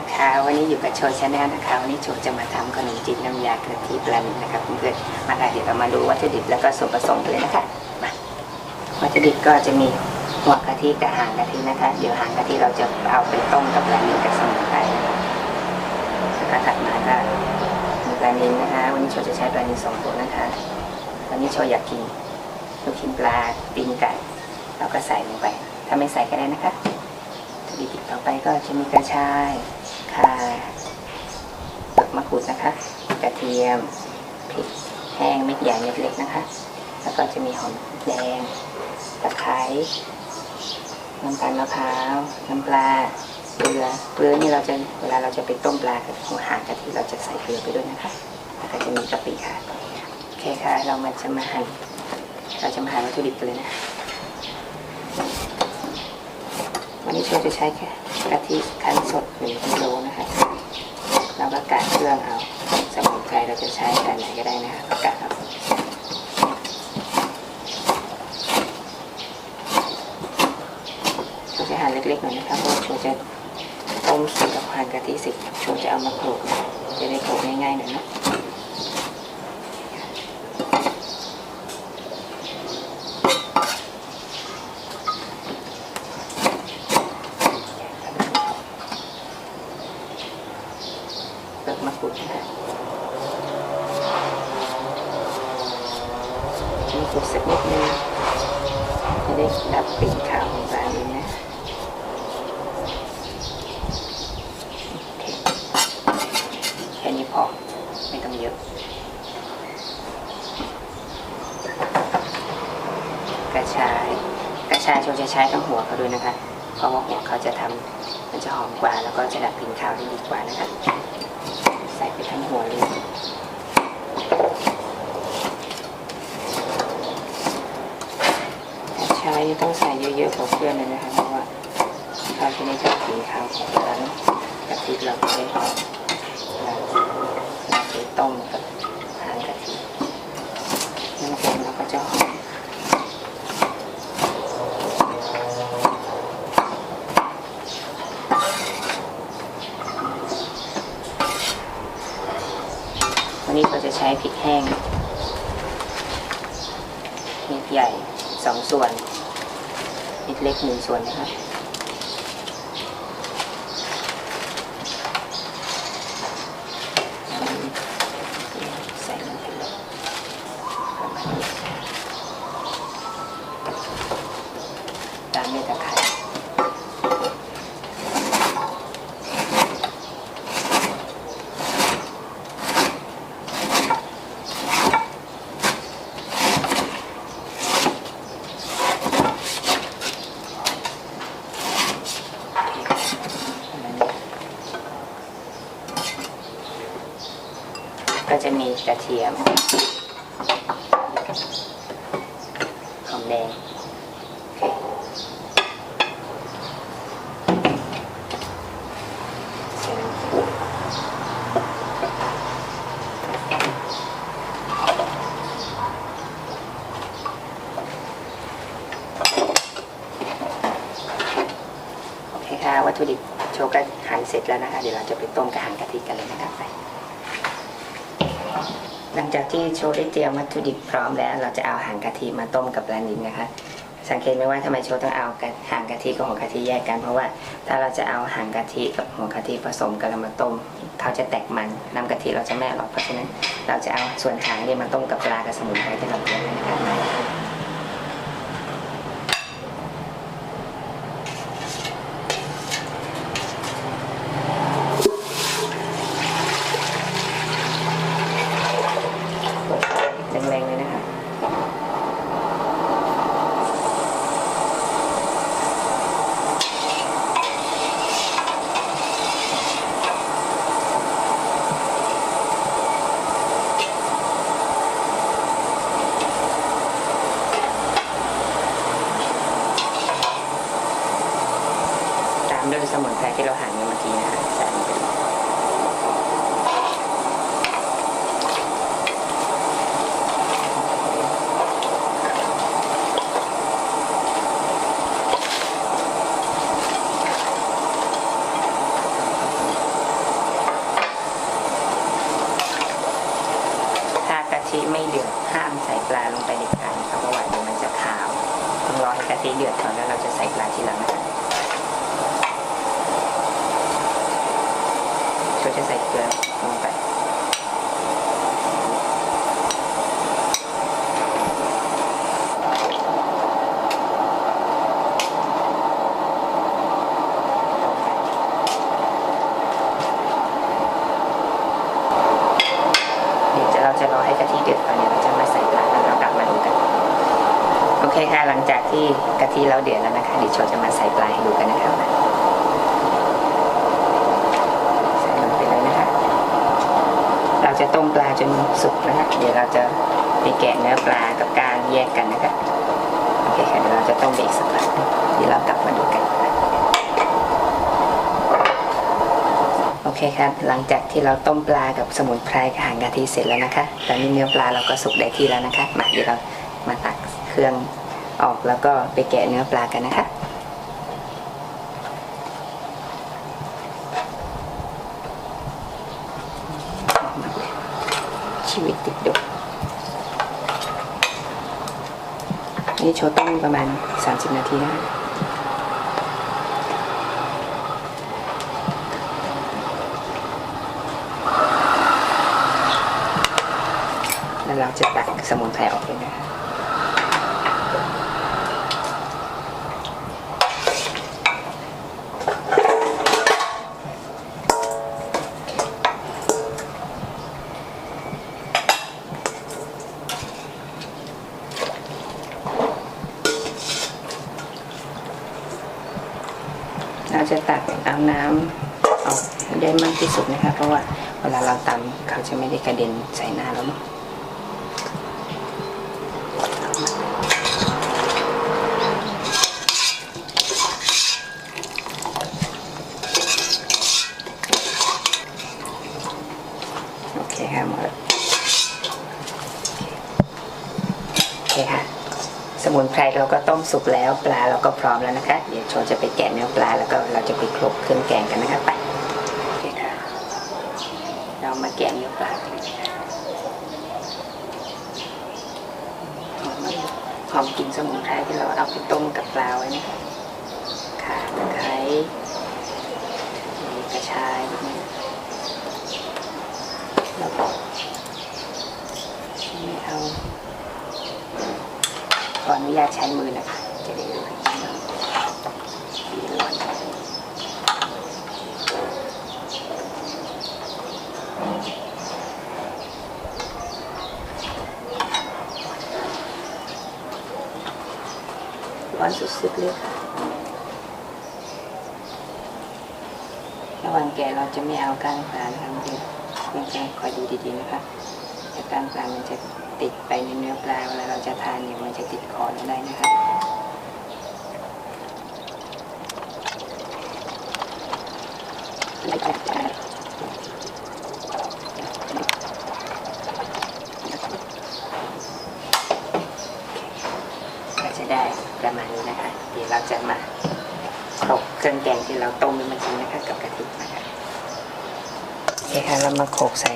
นแล้วนะคะ วันนี้อยู่กับโชว์ชาแนลนะคะ วันนี้โชว์จะมาทำขนมจีนน้ำยากะทิปลาหมึกนะครับเพื่อนๆมาค่ะเดี๋ยวเรามาดูวัตถุดิบแล้วก็ส่วนผสมกันเลยนะคะมาวัตถุดิบก็จะมีหัวกะทิกับหางกะทินะคะ เดี๋ยวหางกะทิเราจะเอาไปต้มกับปลาหมึกกับสมุนไพรแล้วก็ถัดมาก็มีปลานิลนะคะ วันนี้โชว์จะใช้ปลานิลสองตัวนะคะวันนี้โชว์อยากกินลูกชิ้นปลาตีนไก่เราก็ใส่ลงไป ถ้าไม่ใส่ก็ได้นะคะตถุดิบต่อไปก็จะมีกระชาย ข่าเปลือกมะกรูดนะคะ กระเทียมพริกแห้งเม็ดใหญ่เม็ดเล็กนะคะ แล้วก็จะมีหอมแดงตะไคร้น้ำตาลมะพร้าวน้ำปลาเกลือเกลือนี่เราจะเวลาเราจะไปต้มปลากับหัวหางกะทิเราจะใส่เกลือไปด้วยนะคะแล้วก็จะมีกะปิค่ะโอเคค่ะ เรามาจะมาหั่นเราจะมาหั่นวัตถุดิบกันเลยนะวันนี้โชว์จะใช้แค่กะทิคั้นสดหนึ่งกิโลนะคะ เราก็กะเค รื่องเอาสมุนไพรเราจะใช้แบบไหนก็ได้นะคะก็กะอาโชว์จะหั่นเล็กๆหน่อยนะคะเพราะชว์จะต้มสุกกับหั่นกะทิสิชวนจะเอามาโขลกจะได้โขลกง่ายๆหน่อยนะ เปลือกมะกรูดนะคะมีกรูดสักนิดนึงจะได้ดับกลิ่นขาวของปลาดินนะโอเคแค่นี้พอ ไม่ต้องเยอะ กระชาย กระ ชาชว์จะใช้ทั้งหัวเขาด้วยนะคะเพราะว่าหัวเขาจะทำมันจะหอมกว่า แล้วก็จะดับกลิ่นขาวได้ดีกว่านะคะ ใส่ไปทั้งหัวเลยชาต้องใส่เยอะๆกว่าเพื่อนเลยนะคะเพราะว่าเราจะได้จับกลิ่นขาวของร้านกะทิเราจะได้หอมเราเราไปต้มกับหางกะทิน้ำแกงเราก็จะหอม วันนี้เราจะใช้พริกแห้งเม็ดใหญ่สองส่วนเมีส่วนนะครับใส่ลงไปเลยประมาณนี้ตามด้วยตะไคร้ ก็จะมีกระเทียมหอมแดงโอเคใส่น้ำปูโอเคค่ะ วัตถุดิบโชว์กันหั่นเสร็จแล้วนะคะ เดี๋ยวเราจะไปต้มกับหางกะทิกันเลยนะคะไป หลัง จากที่โชว์ได้เตรียมวัตถุดิบพร้อมแล้ว เราจะเอาหางกะทิมาต้มกับปลานิลนะคะ สังเกตไหมว่าทำไมโชว์ต้องเอาหางกะทิกับหัวกะทิแยกกันเพราะว่าถ้าเราจะเอาหางกะทิกับหัวกะทิผสมกันแล้วมาต้มเขาจะแตกมันน้ำกะทิเราจะไม่อร่อยเพราะฉะนั้น เราจะเอาส่วนหางนี่มาต้มกับปลากับสมุนไพรที่เราเตรียมไว้นะคะ ปลาลงไปในกานนะครับเพราะว่าเดี๋ยวมันจะขาวต้องรอให้กะทิเดือดก่อนแล้วเราจะใส่ปลาทีหลังนะครับเราจะใส่เกลือลงไปเราจะรอให้กะทิเดือดก่อนเนี่ย เคค่ะหลังจากที่กะทิเราเดือดแล้วนะคะเดี๋ยวโชจะมาใส่ปลาให้ดูกันนะครับใส่ลงไปเลยนะคะ เราจะต้มปลาจนสุกนะคะ เดี๋ยวเราจะไปแกะเนื้อปลากับกางแยกกันนะคะโอเคค่ะเดี๋ยวเราจะต้มไปอีกสักพักหนึ่งเดี๋ยวเรากลับมาดูกันโอเคครับหลังจากที่เราต้มปลากับสมุนไพรกับหางกะทิเสร็จแล้วนะคะ ตอนนี้เนื้อปลาเราก็สุกได้ที่แล้วนะคะมาเดี๋ยวเรามาตักเครื่อง ออกแล้วก็ไปแกะเนื้อปลากันนะคะ ชีวิตติดดุนี่โชว์ต้มประมาณ 30 นาทีนะคะแล้วเราจะตักสมุนไพรออกเลยนะคะเราจะางน้ำน้ำออกได้มากที่สุดนะคะ เพราะว่าเวลาเราตำเขาจะไม่ได้กระเด็นใส่หน้าเราเนาะ โอเคค่ะหมดแล้วโอเคค่ะ สมุ นไพรเราก็ต้มสุกแล้ว ปลาเราก็พร้อมแล้วนะคะ เดี๋ยวโชว์จะไปแกะเนื้อปลาแล้วก็เราจะไปคลุกเครื่องแกงกันนะคะไปเรามาแกะเนื้อปลากันนะหอมกหอมกลิ่นสมุนไพรที่เราเอาไปต้มกับปลาไว้นะคะข่าตะไคร้กระชายแล้วก็เอา ขออนุญาตใช้มือนะคะ จะได้รู้องดีร้อนสุดๆเลยค่ะ ระหว่างแกเราจะไม่เอาก้างปลานะคะมันจะมันจะคอยดูดีๆนะคะ แต่ก้างปลา มันจะติดไปในเนื้อปลาเวลาเราจะทานเนี่ยมันจะติดคอเราได้นะคะก็จะได้ประมาณนี้นะคะ เดี๋ยวเราจะมาครบเครื่องแกงที่เราต้มเมื่อกี้นะคะกับกะทินะคะโอเคค่ะเรามาโขลกใส่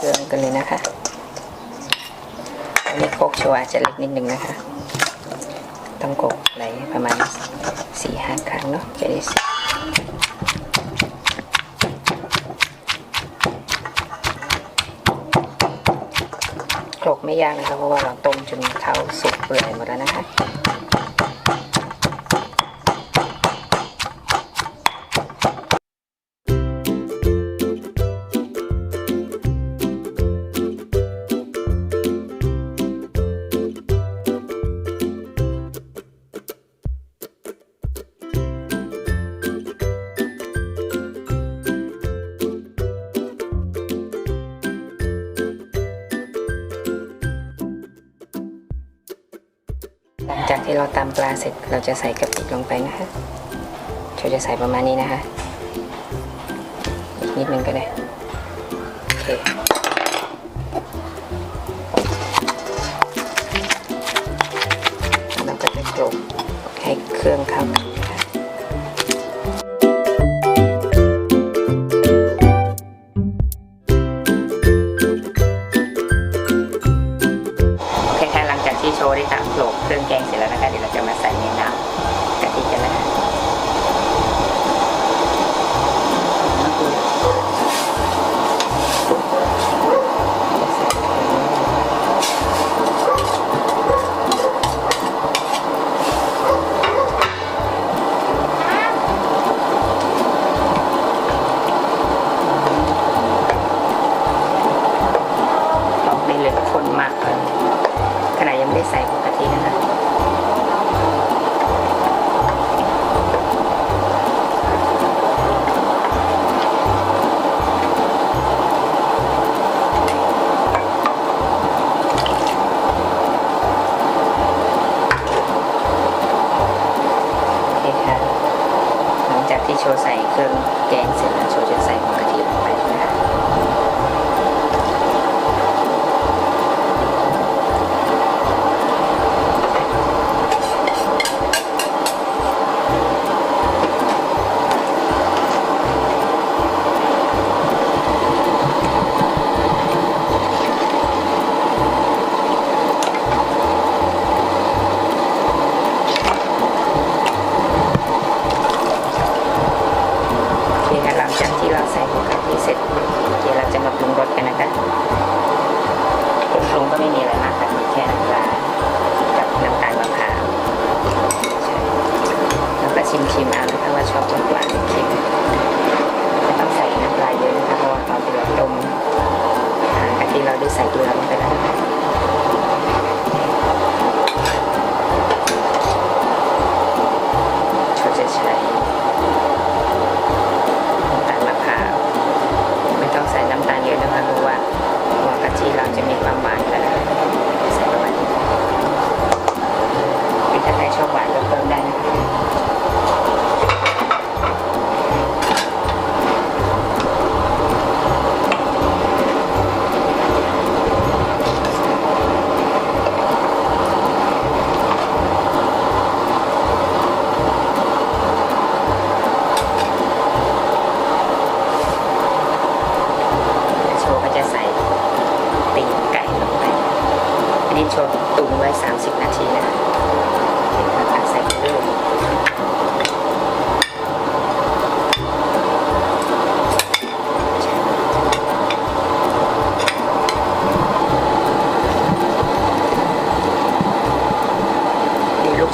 เครื่องกันเลยนะคะอันนี้โขลกชวาจะเล็กนิดนึงนะคะ ต้องโขลกไหลประมาณสี่ห้าครั้งเนาะจะได้เสร็จโขลกไม่ยากนะคะเพราะว่าเราต้มจนเขาสุกเปื่อยหมดแล้วนะคะ เราตำปลาเสร็จเราจะใส่กะปิลงไปนะคะเราจะใส่ประมาณนี้นะคะ อีกนิดนึงก็ได้ โอเค เราก็จะกลบให้เครื่องเข้า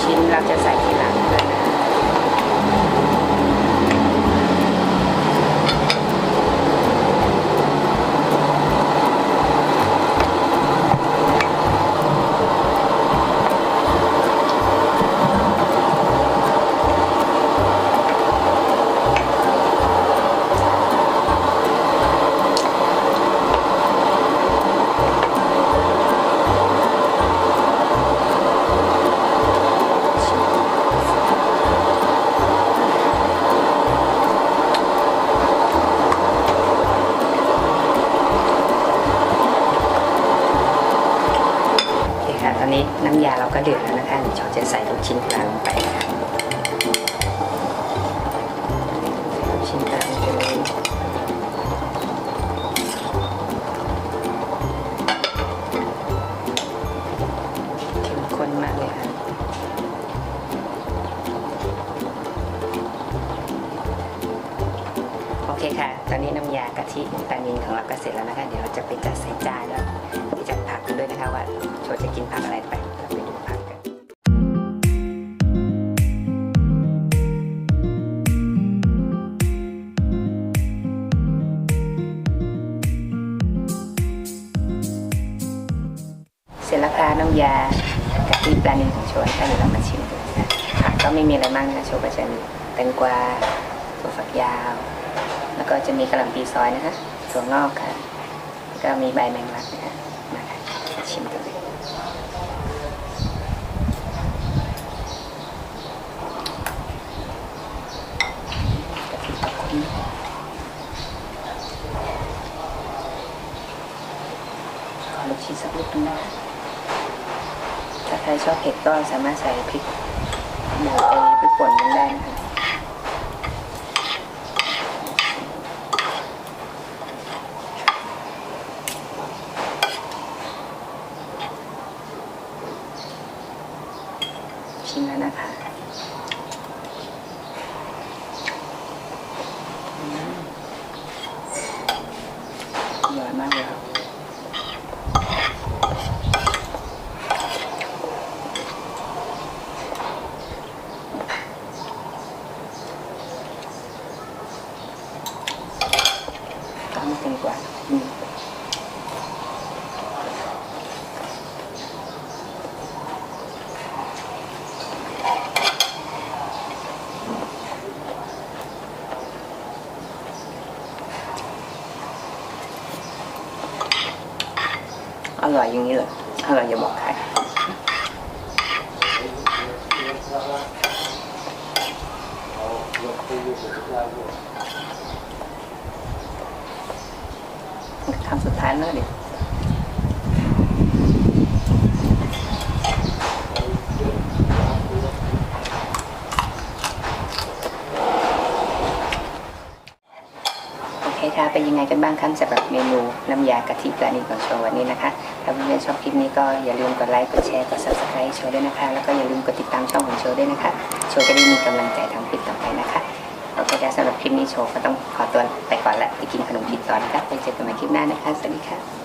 ชิ้นเราจะใส่ทีหลังด้วยนะ เคค่ะ ตอนนี้น้ำยากะทิปลานิลของเราก็เสร็จแล้วนะคะ เดี๋ยวเราจะไปจัดใส่จานแล้วไปจัดผักกันด้วยนะคะว่าโชว์จะกินผักอะไรไปเราไปดูผักกันเสร็จแล้วค่ะน้ำยากะทิปลานิลของโชว์นะคะเดี๋ยวเรามาชิมกันนะคะก็ไม่มีอะไรมากนะคะโชว์ก็จะมีแตงกวาถั่วฝักยาว แล้วก็จะมีกระหล่ำปีซอยนะคะถั่วงอกค่ะ แล้วก็มีใบแมงลักนะคะมาค่ะชิมกันเลยกะทิตะคุ่นขอลูกชิ้นสักลูกนึงนะคะถ้าใครชอบเผ็ดก็สามารถใส่พริกหมูเอพริกป่นลงได้นะคะ ชิมแล้วนะคะอืมอร่อยมากเลยครับตามกันดีกว่าอืม อยอย่างนี้เลยอร่อยอย่าบอกใครคำสุดท้ายแล้วเดี๋ยวโอเคค่ะเป็นยังไง กันบ้างคะสำหรับเมนูน้ำยากะทิปลานิลของโชว์วันนี้นะคะ ถ้าเพื่อนๆชอบคลิปนี้ก็อย่าลืมกดไลค์ กดแชร์ กด subscribe โชว์ด้วยนะคะ แล้วก็อย่าลืมกดติดตามช่องของโชว์ด้วยนะคะ โชว์จะได้มีกำลังใจทำคลิปต่อไปนะคะโอเคค่ะสำหรับคลิปนี้โชว์ก็ต้องขอตัวไปก่อนละไปกินขนมจีนต่อนะคะไปเจอกันใหม่คลิปหน้านะคะ สวัสดีค่ะ